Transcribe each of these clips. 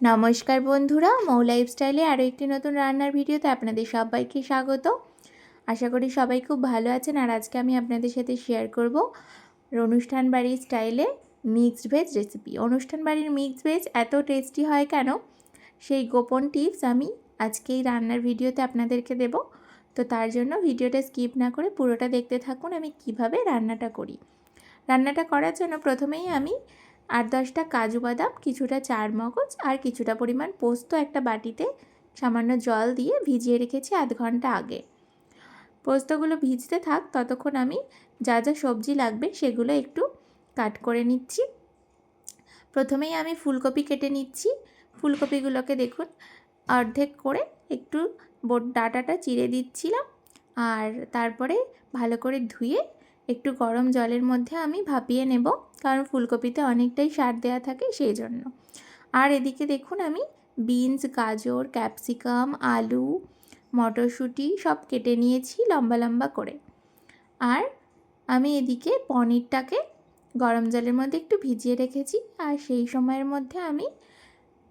নমস্কার বন্ধুরা, মৌ লাইফস্টাইলে আরও একটি নতুন রান্নার ভিডিওতে আপনাদের সবাইকে স্বাগত। আশা করি সবাই খুব ভালো আছেন আর আজকে আমি আপনাদের সাথে শেয়ার করব অনুষ্ঠান বাড়ির স্টাইলে মিক্সড ভেজ রেসিপি। অনুষ্ঠান বাড়ির মিক্সড ভেজ এত টেস্টি হয় কেন? সেই গোপন টিপস আমি আজকে এই রান্নার ভিডিওতে আপনাদেরকে দেব। তো তার জন্য ভিডিওটা স্কিপ না করে পুরোটা দেখতে থাকুন, আমি কীভাবে রান্নাটা করি। রান্নাটা করার জন্য প্রথমেই আমি আট দশটা কাজু বাদাম, কিছুটা চার মগজ আর কিছুটা পরিমাণ পোস্ত একটা বাটিতে সামান্য জল দিয়ে ভিজিয়ে রেখেছি আধ ঘণ্টা আগে। পোস্তগুলো ভিজতে থাক, ততক্ষণ আমি যা যা সবজি লাগবে সেগুলো একটু কাট করে নিচ্ছি। প্রথমেই আমি ফুলকপি কেটে নিচ্ছি। ফুলকপিগুলোকে দেখুন, অর্ধেক করে একটু ডাটাটা চিড়ে দিচ্ছিলাম। আর তারপরে ভালো করে ধুয়ে একটু গরম জলের মধ্যে আমি ভাপিয়ে নেব, কারণ ফুলকপিতে অনেকটাই সার দেওয়া থাকে সেই জন্য। আর এদিকে দেখুন আমি বিনস, গাজর, ক্যাপসিকাম, আলু, মটরশুঁটি সব কেটে নিয়েছি লম্বা লম্বা করে। আর আমি এদিকে পনিরটাকে গরম জলের মধ্যে একটু ভিজিয়ে রেখেছি, আর সেই সময়ের মধ্যে আমি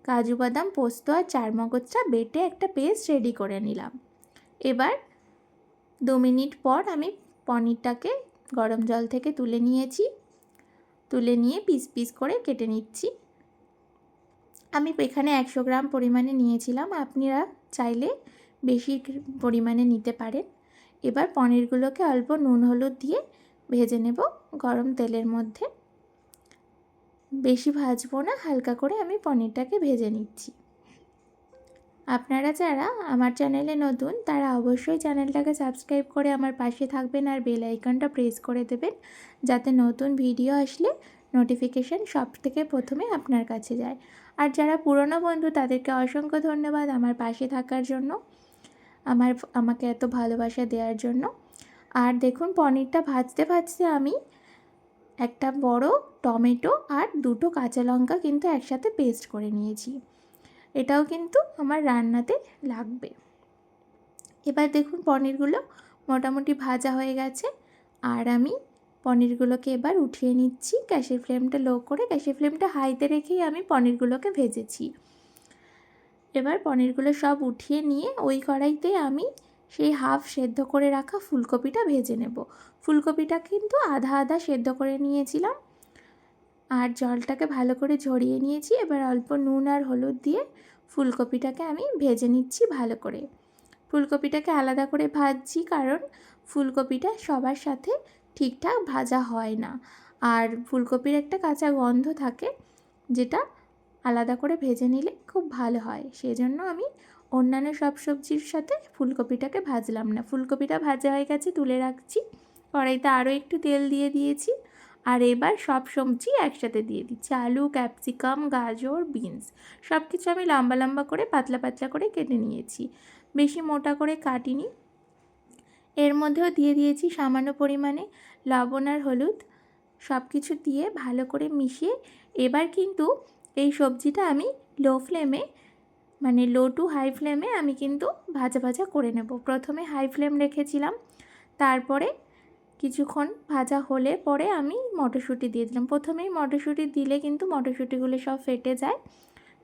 কাজু বাদাম, পোস্ত আর চারমগজটা বেটে একটা পেস্ট রেডি করে নিলাম। এবার দু মিনিট পর আমি পনিরটাকে গরম জল থেকে তুলে নিয়েছি। তুলে নিয়ে পিস পিস করে কেটে নিচ্ছি। আমি এখানে একশো গ্রাম পরিমাণে নিয়েছিলাম। আপনারা চাইলে বেশি পরিমাণে নিতে পারেন। এবার পনিরগুলোকে অল্প নুন হলুদ দিয়ে ভেজে নেব গরম তেলের মধ্যে। বেশি ভাজবো না, হালকা করে আমি পনিরটাকে ভেজে নিচ্ছি। আপনারা যারা আমার চ্যানেলে নতুন, তারা অবশ্যই চ্যানেলটাকে সাবস্ক্রাইব করে আমার পাশে থাকবেন আর বেল আইকনটা প্রেস করে দেবেন, যাতে নতুন ভিডিও আসলে নোটিফিকেশান সব থেকে প্রথমে আপনার কাছে যায়। আর যারা পুরনো বন্ধু, তাদেরকে অসংখ্য ধন্যবাদ আমার পাশে থাকার জন্য, আমার আমাকে এত ভালোবাসা দেওয়ার জন্য। আর দেখুন, পনিরটা ভাজতে ভাজতে আমি একটা বড় টমেটো আর দুটো কাঁচা লঙ্কা কিন্তু একসাথে পেস্ট করে নিয়েছি। এটাও কিন্তু আমার রান্নাতে লাগবে। এবার দেখুন পনিরগুলো মোটামুটি ভাজা হয়ে গেছে। আর আমি পনিরগুলোকে এবার উঠিয়ে নিচ্ছি। গ্যাসের ফ্লেমটা লো করে, গ্যাসের ফ্লেমটা হাইতে রেখেই আমি পনিরগুলোকে ভেজেছি। এবার পনিরগুলো সব উঠিয়ে নিয়ে ওই কড়াইতে আমি সেই হাফ সেদ্ধ করে রাখা ফুলকপিটা ভেজে নেব। ফুলকপিটা কিন্তু আধা আধা সেদ্ধ করে নিয়েছিলাম। আর জলটাকে ভালো করে ঝরিয়ে নিয়েছি। এবার অল্প নুন আর হলুদ দিয়ে ফুলকপিটাকে আমি ভেজে নিচ্ছি ভালো করে। ফুলকপিটাকে আলাদা করে ভাজছি কারণ ফুলকপিটা সবার সাথে ঠিকঠাক ভাজা হয় না। আর ফুলকপির একটা কাঁচা গন্ধ থাকে যেটা আলাদা করে ভেজে নিলে খুব ভালো হয়। সেজন্য আমি অন্যান্য সব সবজির সাথে ফুলকপিটাকে ভাজলাম না। ফুলকপিটা ভাজা হয়ে গেছে, তুলে রাখছি। কড়াইতে আরও একটু তেল দিয়ে দিয়েছি। আর এবার সব সবজি একসাথে দিয়ে দিচ্ছি। আলু, ক্যাপসিকাম, গাজর, বিনস সব কিছু আমি লম্বা লম্বা করে, পাতলা পাতলা করে কেটে নিয়েছি। বেশি মোটা করে কাটিনি। এর মধ্যেও দিয়ে দিয়েছি সামান্য পরিমাণে লবণ আর হলুদ। সব কিছু দিয়ে ভালো করে মিশিয়ে এবার কিন্তু এই সবজিটা আমি লো ফ্লেমে মানে লো টু হাই ফ্লেমে আমি কিন্তু ভাজা ভাজা করে নেব। প্রথমে হাই ফ্লেম রেখেছিলাম, তারপরে কিছুক্ষণ ভাজা হলে পরে আমি মটরশুঁটি দিয়ে দিলাম। প্রথমেই মটরশুঁটি দিলে কিন্তু মটরশুঁটিগুলো সব ফেটে যায়।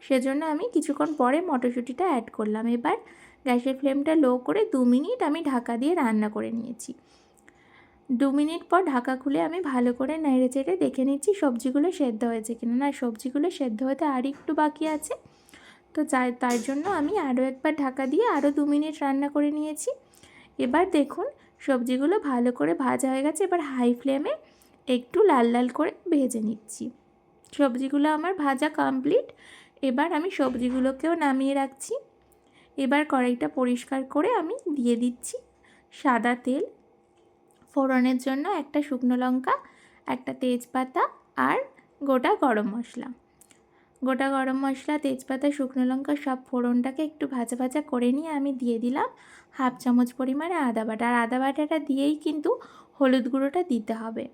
সেজন্য আমি কিছুক্ষণ পরে মটরশুঁটিটা অ্যাড করলাম। এবার গ্যাসের ফ্লেমটা লো করে দু মিনিট আমি ঢাকা দিয়ে রান্না করে নিয়েছি। দু মিনিট পর ঢাকা খুলে আমি ভালো করে নেড়ে চেড়ে দেখে নিচ্ছি সবজিগুলো সেদ্ধ হয়েছে কিনা। না, সবজিগুলো সেদ্ধ হতে আর একটু বাকি আছে। তো তার জন্য আমি আরও একবার ঢাকা দিয়ে আরও দু মিনিট রান্না করে নিয়েছি। এবার দেখুন সবজিগুলো ভালো করে ভাজা হয়ে গেছে। এবার হাই ফ্লেমে একটু লাল লাল করে ভেজে নিচ্ছি। সবজিগুলো আমার ভাজা কমপ্লিট এবার আমি সবজিগুলোকেও নামিয়ে রাখছি। এবার কড়াইটা পরিষ্কার করে আমি দিয়ে দিচ্ছি সাদা তেল। ফোড়নের জন্য একটা শুকনো লঙ্কা, একটা তেজপাতা আর গোটা গরম মশলা। গোটা গরম মশলা, তেজপাতা, শুকনো লঙ্কা সব ফোড়নটাকে একটু ভাজা ভাজা করে নিয়ে আমি দিয়ে দিলাম হাফ চামচ পরিমাণে আদা বাটা। আর আদা বাটাটা দিয়েই কিন্তু হলুদ গুঁড়োটা দিতে হবে।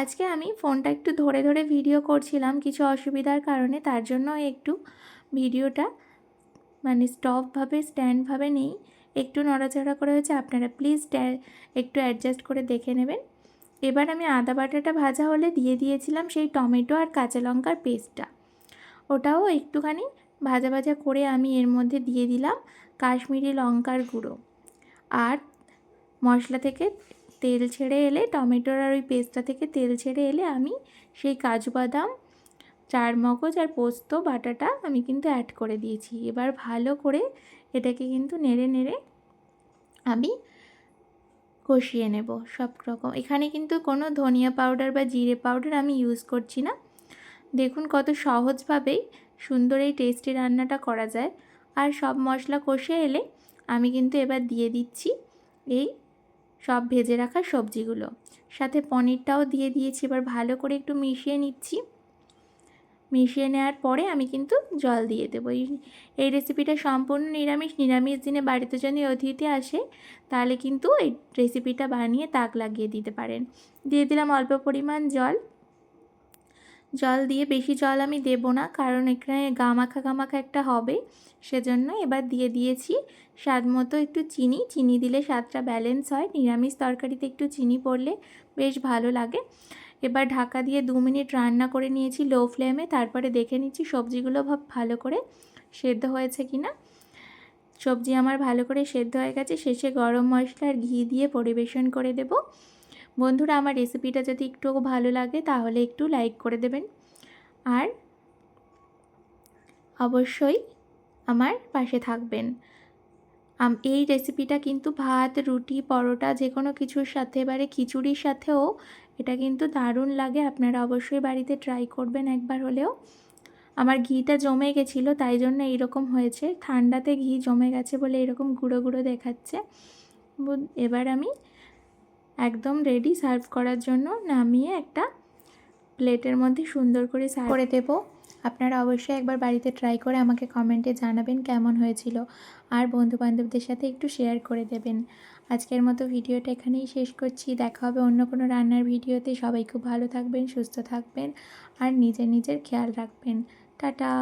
আজকে আমি ফোনটা একটু ধরে ধরে ভিডিও করছিলাম কিছু অসুবিধার কারণে, তার জন্য একটু ভিডিওটা মানে স্টপভাবে, স্ট্যান্ডভাবে নেই। একটু নড়াচড়া করে হয়েছে, আপনারা প্লিজ একটু অ্যাডজাস্ট করে দেখে নেবেন। এবার আমি আদা বাটাটা ভাজা হলে দিয়ে দিয়েছিলাম সেই টমেটো আর কাঁচা লঙ্কার পেস্টটা। ওটাও একটুখানি ভাজা ভাজা করে আমি এর মধ্যে দিয়ে দিলাম কাশ্মীরি লঙ্কার গুঁড়ো। আর মশলা থেকে তেল ছেড়ে এলে, টমেটোর আর ওই পেস্টটা থেকে তেল ছেড়ে এলে আমি সেই কাজু বাদাম, চার মগজ আর পোস্ত বাটাটা আমি কিন্তু অ্যাড করে দিয়েছি। এবার ভালো করে এটাকে কিন্তু নেড়ে নেড়ে আমি কষিয়ে নেব সব রকম। এখানে কিন্তু কোনো ধনিয়া পাউডার বা জিরে পাউডার আমি ইউজ করছি না। দেখুন কত সহজভাবেই সুন্দর এই টেস্টি রান্নাটা করা যায়। আর সব মশলা কষে এলে আমি কিন্তু এবার দিয়ে দিচ্ছি এই সব ভেজে রাখা সবজিগুলো। সাথে পনিরটাও দিয়ে দিয়েছি, এবার ভালো করে একটু মিশিয়ে নিচ্ছি। মিশিয়ে নেওয়ার পরে আমি কিন্তু জল দিয়ে দেবো। এই রেসিপিটা সম্পূর্ণ নিরামিষ নিরামিষ দিনে বাড়িতে যদি অতিথি আসে, তাহলে কিন্তু এই রেসিপিটা বানিয়ে তাক লাগিয়ে দিতে পারেন। দিয়ে দিলাম অল্প পরিমাণ জল। জল দিয়ে বেশি জল আমি দেব না, কারণ এখানে গামাখা গামাখা একটা হবে। সেজন্য এবার দিয়ে দিয়েছি স্বাদ মতো একটু চিনি। চিনি দিলে স্বাদটা ব্যালেন্স হয়। নিরামিষ তরকারিতে একটু চিনি পড়লে বেশ ভালো লাগে। এবার ঢাকা দিয়ে দু মিনিট রান্না করে নিয়েছি লো ফ্লেমে, তারপরে দেখে নিচ্ছি সবজিগুলো ভালো করে সেদ্ধ হয়েছে কি না সবজি আমার ভালো করে সেদ্ধ হয়ে গেছে, শেষে গরম মশলা আর ঘি দিয়ে পরিবেশন করে দেব। বন্ধুরা, আমার রেসিপিটা যদি একটু ভালো লাগে, তাহলে একটু লাইক করে দেবেন। আর অবশ্যই আমার পাশে থাকবেন। এই রেসিপিটা কিন্তু ভাত, রুটি, পরোটা যে কোনো কিছুর সাথে, এবারে খিচুড়ির সাথেও এটা কিন্তু দারুণ লাগে, আপনারা অবশ্যই বাড়িতে ট্রাই করবেন একবার হলেও। আমার ঘিটা জমে গেছিল, তাই জন্য এইরকম হয়েছে। ঠান্ডাতে ঘি জমে গেছে বলে এরকম গুঁড়ো গুঁড়ো দেখাচ্ছে। এবার আমি একদম রেডি সার্ভ করার জন্য নামিয়ে একটা প্লেটের মধ্যে সুন্দর করে সার্ভ করে দেবো। আপনারা অবশ্যই একবার বাড়িতে ট্রাই করে আমাকে কমেন্টে জানাবেন কেমন হয়েছিল। আর বন্ধুবান্ধবদের সাথে একটু শেয়ার করে দেবেন। আজকের মতো ভিডিওটা এখানেই শেষ করছি। দেখা হবে অন্য কোনো রান্নার ভিডিওতে। সবাই খুব ভালো থাকবেন, সুস্থ থাকবেন, আর নিজের নিজের খেয়াল রাখবেন। টাটা!